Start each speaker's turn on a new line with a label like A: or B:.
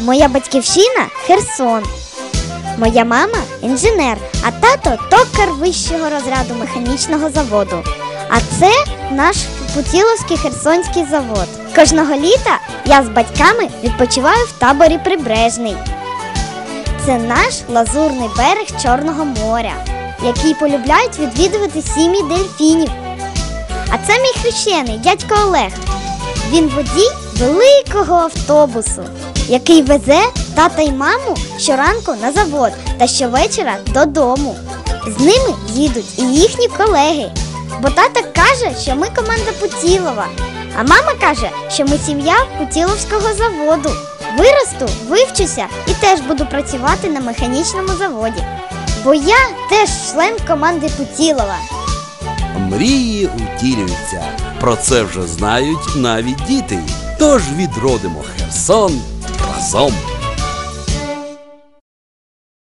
A: Моя батьківщина Херсон. Моя мама інженер, а тато токар вищого розряду механічного заводу. А це наш Путіловський Херсонський завод. Кожного літа я з батьками відпочиваю в таборі Прибережний. Це наш лазурний берег Чорного моря, який полюбляють відвідувати сім'ї дельфінів. А це мій хрещений дядько Олег. Він водій великого автобусу, який везе тата й маму щоранку на завод та щовечора додому. З ними їдуть і їхні колеги. Бо тата каже, що ми команда Путілова, а мама каже, що ми сім'я Путіловського заводу. Виросту, вивчуся і теж буду працювати на механічному заводі. Бо я теж член команди Путілова.
B: Мрії утілюються. Про це вже знають навіть діти. Тож відродимо Херсон разом.